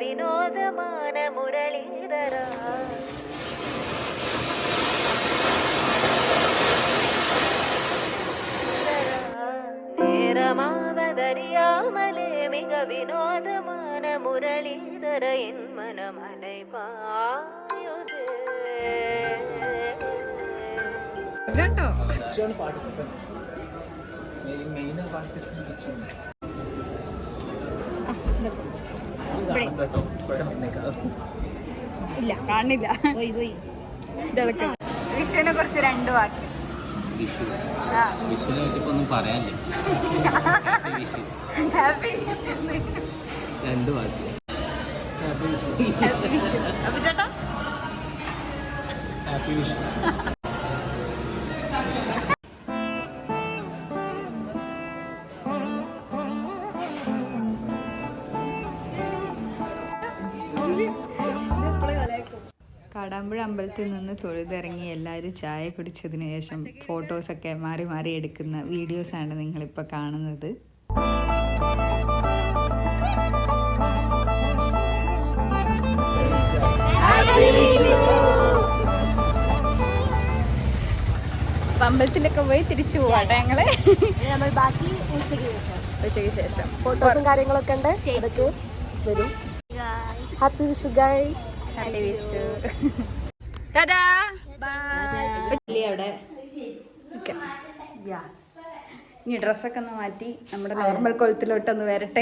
வினோதமான முரளிதரா நேரமாவதறியாமலே மிக வினோதமான முரளிதர என் மனம் அலைபாயுது കേട്ടോ കിച്ചുവാണ് പാർട്ടിസിപ്പന്റ് മെയിൻ പാർട്ടിസിപ്പന്റ് ഇല്ല കാണില്ല പോയി പോയി. ഇതൊക്കെ വിഷുവിനെ കുറിച്ച് രണ്ട് വാക്ക്. വിഷുവിനെ പറ്റിയപ്പോ ഒന്നും പറയാനില്ല. രണ്ട് വാക്ക് ഹാപ്പി വിഷു. ഹാപ്പി വിഷു. അപ്പൊ ചേട്ടാ ഹാപ്പി വിഷു. അമ്പലത്തിൽ നിന്ന് തൊഴുതിറങ്ങി എല്ലാവരും ചായ കുടിച്ചതിന് ശേഷം ഫോട്ടോസൊക്കെ മാറി മാറി എടുക്കുന്ന വീഡിയോസാണ് നിങ്ങളിപ്പോൾ കാണുന്നത്. അമ്പലത്തിലൊക്കെ പോയി തിരിച്ചു പോവാട്ടെ ഞങ്ങൾ. നമ്മൾ ബാക്കി ഉച്ചയ്ക്ക് ശേഷം. ഉച്ചയ്ക്ക് ശേഷം. ഫോട്ടോസും കാര്യങ്ങളൊക്കെ ഉണ്ട്. അതൊക്കെ വരും. Happy Vishu guys happy Vishu tata അവിടെ. ഇനി ഡ്രസ്സൊക്കെ ഒന്ന് മാറ്റി നമ്മുടെ നോർമൽ കൊളുത്തിലോട്ടൊന്ന് വരട്ടെ.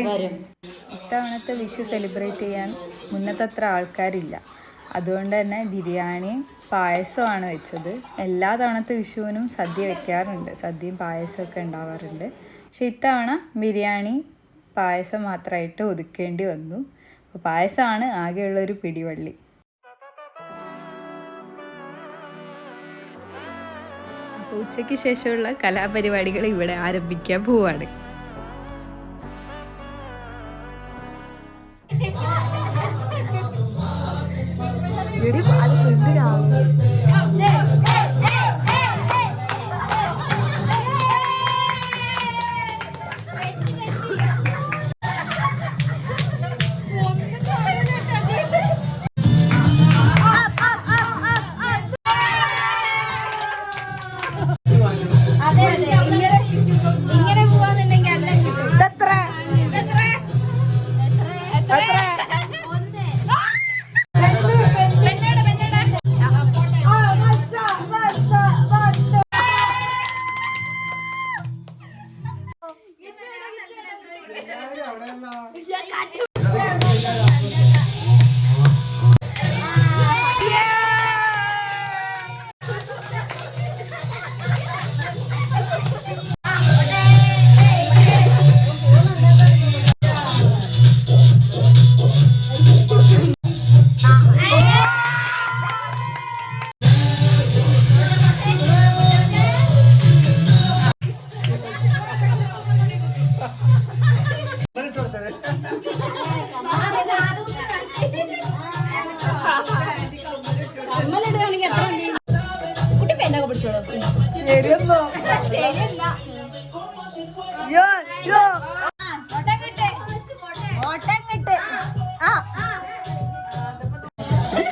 ഇത്തവണത്തെ വിഷു സെലിബ്രേറ്റ് ചെയ്യാൻ മുന്നത്തെ അത്ര ആൾക്കാരില്ല. അതുകൊണ്ട് തന്നെ ബിരിയാണി പായസമാണ് വെച്ചത്. എല്ലാ തവണത്തെ വിഷുവിനും സദ്യ വെക്കാറുണ്ട്. സദ്യയും പായസമൊക്കെ ഉണ്ടാവാറുണ്ട്. പക്ഷെ ഇത്തവണ ബിരിയാണി പായസം മാത്രമായിട്ട് ഒതുക്കേണ്ടി വന്നു. അപ്പോൾ പായസമാണ് ആകെയുള്ളൊരു പിടിവള്ളി. ഉച്ചയ്ക്ക് ശേഷമുള്ള കലാപരിപാടികൾ ഇവിടെ ആരംഭിക്കാൻ പോവാണ്.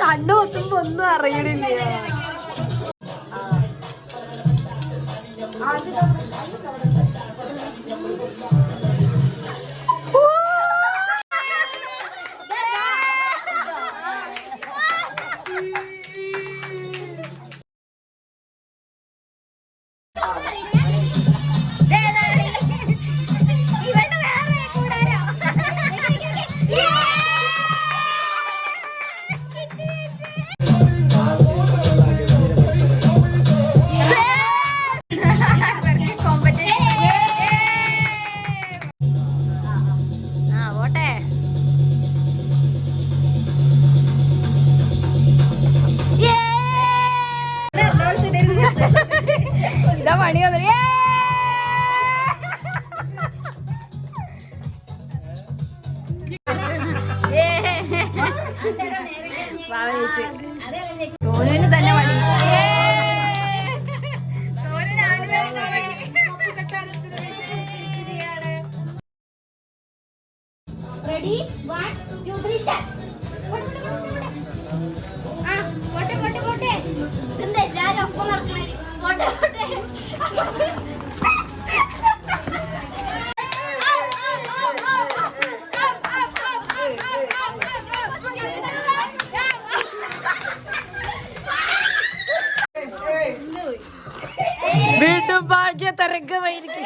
കണ്ണു പൊത്തുമ്പോ ഒന്നും അറിയണില്ല Yeah! Ready one two three start ആ പോട്ടെ പോട്ടെ ഒപ്പം നടക്കണേ? പോട്ടെ പോട്ടെ. വീണ്ടും ഭാഗ്യ തരംഗമായിരിക്കും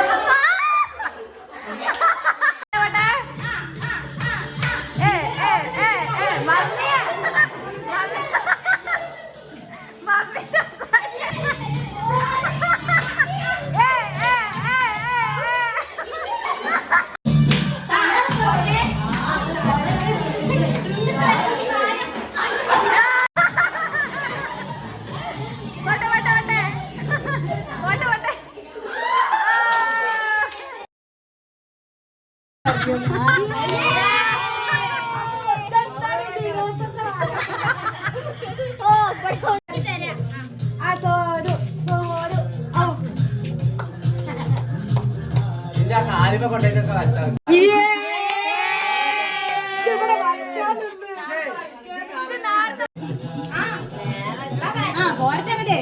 ആ പോരട്ടെ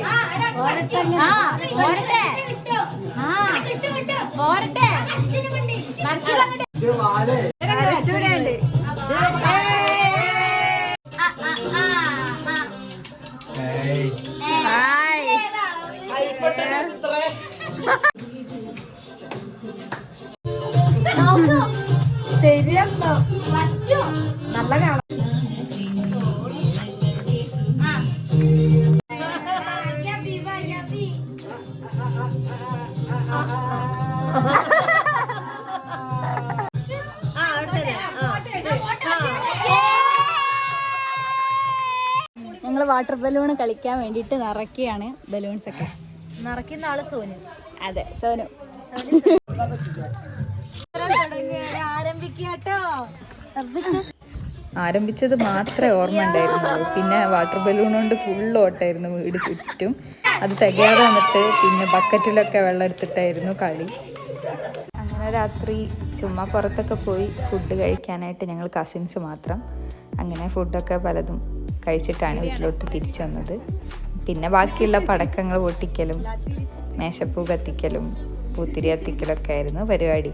ആ പോരട്ടെ. ആ വാട്ടർ ബലൂൺ കളിക്കാൻ വേണ്ടിട്ട് നിറക്കുകയാണ് ബലൂൺസ് ഒക്കെ. നിറയ്ക്കുന്ന ആൾ സോനു. അതെ സോനു. ആരംഭിക്കാട്ടോ ആരംഭിച്ചത് മാത്രമേ ഓർമ്മ ഉണ്ടായിരുന്നുള്ളൂ. പിന്നെ വാട്ടർ ബലൂൺ കൊണ്ട് ഫുൾ ഓട്ടായിരുന്നു വീട് ചുറ്റും. അത് തികയാതെ വന്നിട്ട് പിന്നെ ബക്കറ്റിലൊക്കെ വെള്ളം എടുത്തിട്ടായിരുന്നു കളി. അങ്ങനെ രാത്രി ചുമ്മാ പുറത്തൊക്കെ പോയി ഫുഡ് കഴിക്കാനായിട്ട് ഞങ്ങൾ കസിൻസ് മാത്രം. അങ്ങനെ ഫുഡൊക്കെ പലതും കഴിച്ചിട്ടാണ് വീട്ടിലോട്ട് തിരിച്ചു വന്നത്. പിന്നെ ബാക്കിയുള്ള പടക്കങ്ങൾ പൊട്ടിക്കലും മേശപ്പൂ കത്തിക്കലും പൂത്തിരി കത്തിക്കലൊക്കെ ആയിരുന്നു പരിപാടി.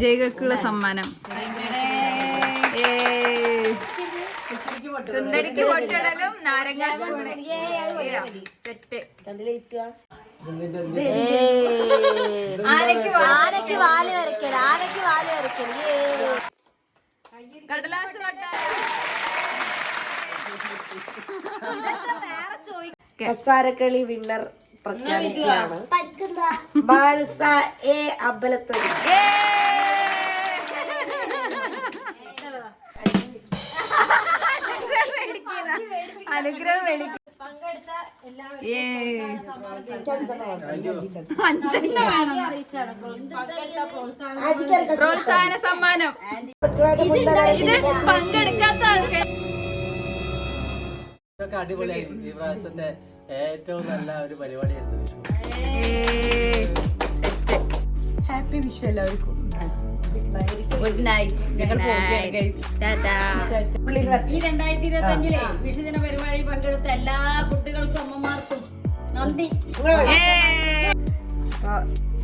ജയികൾക്കുള്ള സമ്മാനം. സുന്ദരിക്ക് പൊട്ടിടലും നാരങ്ങ സെറ്റ് വാൽ വരയ്ക്കൽ വാൽ വരയ്ക്കൽ കടലാസ് കസാരക്കളി വിന്നർ പ്രഖ്യാപിക്കുകയാണ്. മാനസ എ അമ്പലത്തൊടി അനുഗ്രഹം പ്രോത്സാഹന സമ്മാനം. ഇത് പങ്കെടുക്കാത്ത ഇതൊക്കെ ഈ പ്രാവശ്യത്തെ ഏറ്റവും നല്ല ഒരു പരിപാടിയായിരുന്നു. ഹാപ്പി വിഷു എല്ലാവർക്കും. ഗുഡ് നൈറ്റ് ഞങ്ങൾ. ഈ രണ്ടായിരത്തി ഇരുപത്തി അഞ്ചിലെ വിഷുദിന പരിപാടി പങ്കെടുത്ത എല്ലാ കുട്ടികൾക്കും അമ്മമാർക്കും നന്ദി.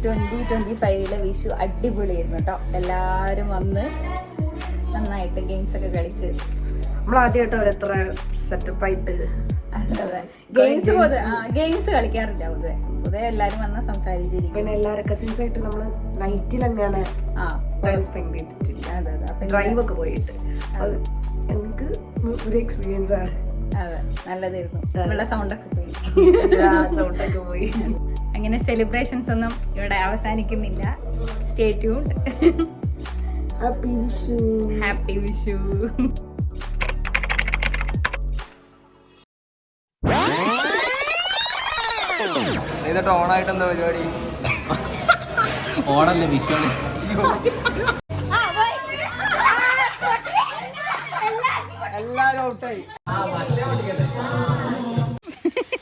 ട്വന്റി ട്വന്റി ഫൈവിലെ വിഷു അടിപൊളിയായിരുന്നു കേട്ടോ. എല്ലാരും വന്ന് നന്നായിട്ട് ഗെയിംസ് ഒക്കെ കളിച്ച്. നമ്മൾ ആദ്യമായിട്ട് അവരെത്ര സെറ്റപ്പ് ആയിട്ട് ഗെയിംസ് ഗെയിംസ് കളിക്കാറില്ല പൊതുവെ. പൊതുവെ എല്ലാരും വന്ന് സംസാരിച്ചിരിക്കും. പിന്നെ എല്ലാവരും കസിൻസ് ആയിട്ട് നമ്മൾ നൈറ്റിൽ അങ്ങനെ ടൈം സ്പെൻഡ് ചെയ്തിട്ടില്ല. അതെ അതെ. ഡ്രൈവ് ഒക്കെ പോയിട്ട്. എനിക്ക് പുതിയ എക്സ്പീരിയൻസ് ആണ്. അതെ നല്ലതായിരുന്നു. സൗണ്ടൊക്കെ പോയി. സൗണ്ടൊക്കെ പോയി. അങ്ങനെ സെലിബ്രേഷൻസ് ഒന്നും ഇവിടെ അവസാനിക്കുന്നില്ല. Stay tuned happy Vishu happy Vishu എന്നിട്ട് ഓണായിട്ട് എന്താ പരിപാടി? ഓണല്ലേ വിഷുവാണ്. എല്ലാരും ഔട്ടായി.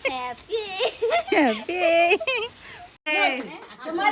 ഹാപ്പി. ചുമ്മാ